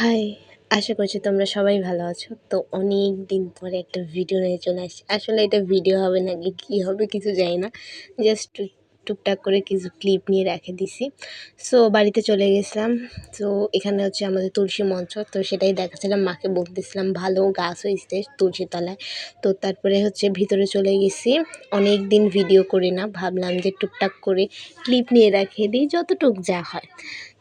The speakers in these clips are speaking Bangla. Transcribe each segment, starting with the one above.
হাই, আশা করছি তোমরা সবাই ভালো আছো। তো অনেক দিন পরে একটা ভিডিও নিয়ে চলে আসছি। আসলে এটা ভিডিও হবে নাকি কী হবে কিছু জানি না। জাস্ট টুকটাক করে কিছু ক্লিপ নিয়ে রেখে দিছি। সো বাড়িতে চলে গেছিলাম। তো এখানে হচ্ছে আমাদের তুলসী মঞ্চ। তো সেটাই দেখাচ্ছিলাম মাকে বলতেছিলাম ভালো গাছ হয়েছে তুলসী তলায়। তো তারপরে হচ্ছে ভিতরে চলে গেছি। অনেক দিন ভিডিও করি না, ভাবলাম যে টুকটাক করে ক্লিপ নিয়ে রেখে দিই, যতটুক যা হয়।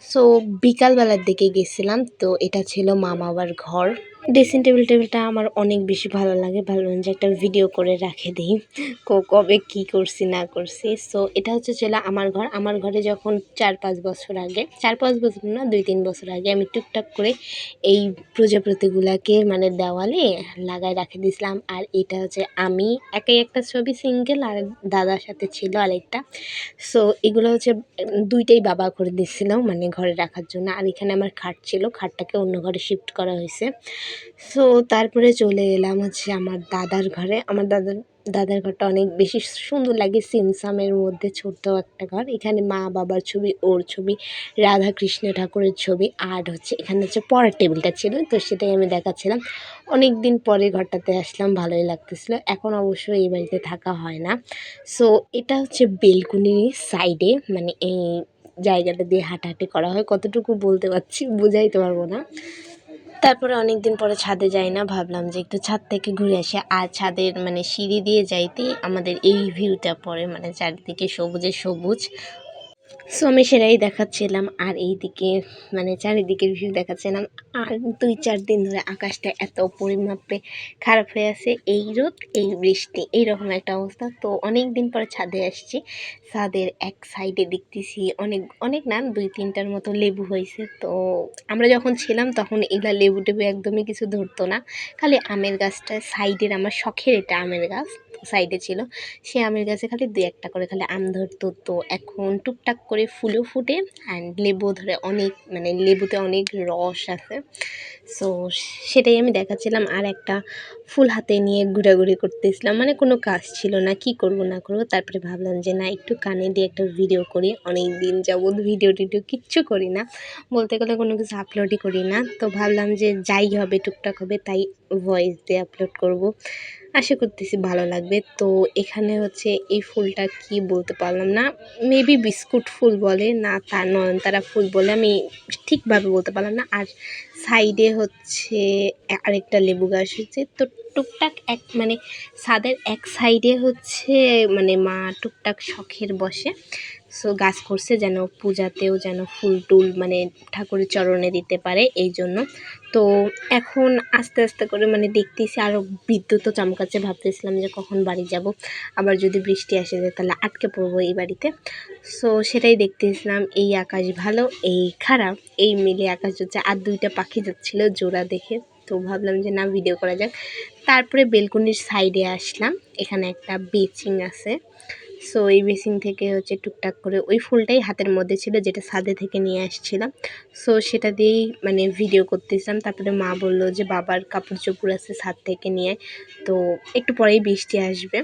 সো বিকালবেলার দিকে গেছিলাম, তো এটা ছিল মা বাবার ঘর। ড্রেসিং টেবিল টেবিলটা আমার অনেক বেশি ভালো লাগে ভাবলাম যে একটা ভিডিও করে রাখে দিই কবে কি করছি, না করছি। সো এটা হচ্ছে ছিল আমার ঘর। আমার ঘরে যখন চার পাঁচ বছর আগে, চার পাঁচ বছর না, দুই তিন বছর আগে আমি টুকটাক করে এই প্রজাপতিগুলাকে মানে দেওয়ালে লাগাই রাখে দিয়েছিলাম। আর এটা হচ্ছে আমি একাই একটা ছবি সিঙ্গেল আর দাদার সাথে ছিল আরেকটা। সো এগুলো হচ্ছে দুইটাই বাবা করে দিচ্ছিল মানে ঘরে রাখার জন্য। আর এখানে আমার খাট ছিল, খাটটাকে অন্য ঘরে শিফট করা হয়েছে। সো তারপরে চলে এলাম হচ্ছে আমার দাদার ঘরে। আমার দাদার দাদার ঘরটা অনেক বেশি সুন্দর লাগে, সিমসামের মধ্যে ছোট্ট একটা ঘর। এখানে মা বাবার ছবি, ওর ছবি রাধা কৃষ্ণ ঠাকুরের ছবি, আর হচ্ছে এখানে হচ্ছে পড়ার টেবিলটা ছিল, তো সেটাই আমি দেখাচ্ছিলাম। অনেক দিন পরে ঘরটাতে আসলাম, ভালোই লাগতেছিল। এখন অবশ্য এই বাড়িতে থাকা হয় না। সো এটা হচ্ছে বেলকুনির সাইডে মানে এই জায়গাটা দিয়ে হাঁটাহাঁটি করা হয়, কতটুকু বলতে পারছি বোঝাই তো পারব না। তারপরে অনেক দিন পরে ছাদে যাই না, ভাবলাম যে একটু ছাদ থেকে ঘুরে আসি। আর ছাদের মানে সিঁড়ি দিয়ে যাইতে আমাদের এই ভিউটা পড়ে মানে চারিদিকে সবুজে সবুজ। সো আমি সেটাই দেখাচ্ছিলাম, আর এইদিকে মানে চারিদিকে ভিউ দেখাচ্ছিলাম। আর দুই চার দিন ধরে আকাশটা এত পরিমাপে খারাপ হয়ে আছে, এই রোদ, এই বৃষ্টি, এইরকম একটা অবস্থা। তো অনেক দিন পরে ছাদে আসছি, ছাদের এক সাইডে দেখতেছি অনেক অনেক না, দুই তিনটার মতো লেবু হয়েছে। তো আমরা যখন ছিলাম তখন এগুলা লেবু টেবু একদমই কিছু ধরতো না, খালি আমের গাছটা সাইডের আমার শখের এটা আমের গাছ। সাইডে ছিল। সে আমের গাছে খালি দু একটা করে খালি আম ধরতো। তো এখন টুকটাক করে ফুলও ফুটে অ্যান্ড লেবু ধরে অনেক মানে লেবুতে অনেক রস আছে। সো সেটাই আমি দেখাচ্ছিলাম। আর একটা ফুল হাতে নিয়ে ঘোরাঘুরি করতেছিলাম। মানে কোনো কাজ ছিল না, কি করব না করব। তারপরে ভাবলাম যে না, একটু কানে দিয়ে একটা ভিডিও করি। অনেক দিন যাবৎ ভিডিও টিডিও কিচ্ছু করি না। বলতে গেলে কোনো কিছু আপলোডই করি না। তো ভাবলাম যে যাই হবে, টুকটাক হবে, তাই ভয়েস দিয়ে আপলোড করব। আশা করতেছি ভালো লাগবে। তো এখানে হচ্ছে এই ফুলটা কি বলতে পারলাম না। মেবি বিস্কুট ফুল বলে, না তার নয়নতারা ফুল বলে, আমি ঠিকভাবে বলতে পারলাম না। আর সাইডে হচ্ছে আরেকটা লেবু গাছ হচ্ছে। তো টুকটাক এক মানে ছাদের এক সাইডে হচ্ছে মানে মা টুকটাক শখের বসে। সো গাছ করছে যেন পূজাতেও যেন ফুল টুল মানে ঠাকুরের চরণে দিতে পারে এই জন্য। তো এখন আস্তে আস্তে করে মানে দেখতেছি আরও বিদ্যুৎও চমকাচ্ছে। ভাবতেছিলাম যে কখন বাড়ি যাব। আবার যদি বৃষ্টি আসে যায় তাহলে আটকে পড়ব এই বাড়িতে। সো সেটাই দেখতেছিলাম, এই আকাশ ভালো, এই খারাপ, এই মিলে আকাশ হচ্ছে। আর দুইটা পাখি যাচ্ছিল জোড়া দেখে। তো ভাবলাম যে না ভিডিও করা যাক। তারপরে বেলকনির সাইডে আসলাম। এখানে একটা বেচিং আছে। সো এই বেসিং থেকে হচ্ছে টুকটাক করে ওই ফুলটাই হাতের মধ্যে ছিল, যেটা ছাদে থেকে নিয়ে আসছিলাম। সো সেটা দিয়েই মানে ভিডিও করতেছিলাম। তারপরে মা বলল যে, বাবার কাপড় চোপড় আছে সাদ থেকে নিয়ে তো একটু পরেই বৃষ্টি আসবে।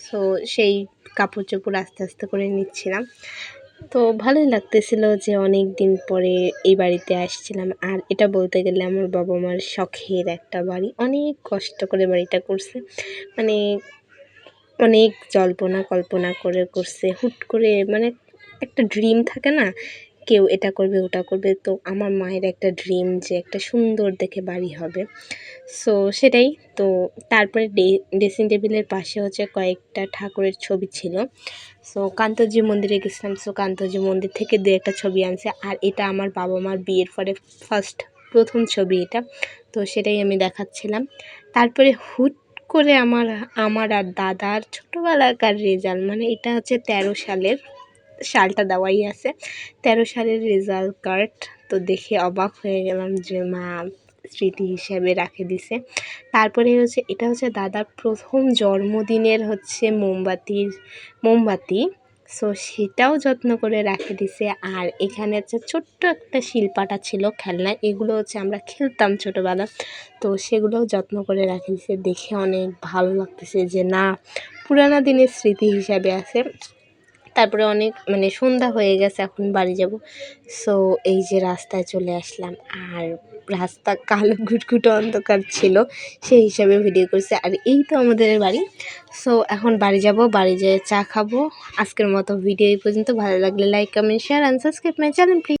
সো সেই কাপড় চোপড় আস্তে আস্তে করে নিচ্ছিলাম। তো ভালোই লাগতেছিল যে অনেক দিন পরে এই বাড়িতে আসছিলাম। আর এটা বলতে গেলে আমার বাবা মার শখের একটা বাড়ি। অনেক কষ্ট করে বাড়িটা করছে। মানে অনেক জল্পনা কল্পনা করে করছে। হুট করে মানে একটা ড্রিম থাকে না? কেউ এটা করবে, ওটা করবে। তো আমার মায়ের একটা ড্রিম যে একটা সুন্দর দেখে বাড়ি হবে। সো সেটাই। তো তারপরে ড্রেসিং টেবিলের পাশে হচ্ছে কয়েকটা ঠাকুরের ছবি ছিল। সো কান্তজি মন্দিরে গেছিলাম। সো কান্তজি মন্দির থেকে দু একটা ছবি আনছে। আর এটা আমার বাবা মার বিয়ের পরে ফার্স্ট প্রথম ছবি এটা। তো সেটাই আমি দেখাচ্ছিলাম। তারপরে হুট করে আমার আমার আর দাদার ছোটোবেলাকার রেজাল্ট মানে এটা হচ্ছে তেরো সালের সালটা দেওয়াই আছে। তেরো সালের রেজাল্ট কার্ড তো দেখে অবাক হয়ে গেলাম যে, মা, স্মৃতি হিসেবে রাখে দিছে। তারপরে হচ্ছে, এটা হচ্ছে দাদার প্রথম জন্মদিনের হচ্ছে মোমবাতির, মোমবাতি। সো সেটাও যত্ন করে রাখে দিছে। আর এখানে হচ্ছে ছোট্ট একটা শিল্পাটা ছিল খেলনা। এগুলো হচ্ছে আমরা খেলতাম ছোটোবেলা। তো সেগুলোও যত্ন করে রাখে দিছে। দেখে অনেক ভালো লাগতেছে যে, না, পুরানো দিনের স্মৃতি হিসাবে আছে। তারপরে অনেক মানে সন্ধ্যা হয়ে গেছে, এখন বাড়ি যাব। সো এই যে রাস্তায় চলে আসলাম, আর রাস্তা কালো ঘুটঘুটো অন্ধকার ছিল, সেই হিসাবে ভিডিও করছে। আর এই তো আমাদের বাড়ি। সো এখন বাড়ি যাব, বাড়ি যেয়ে চা খাব। আজকের মতো ভিডিও এই পর্যন্ত। ভালো লাগলে like comment share and subscribe my channel please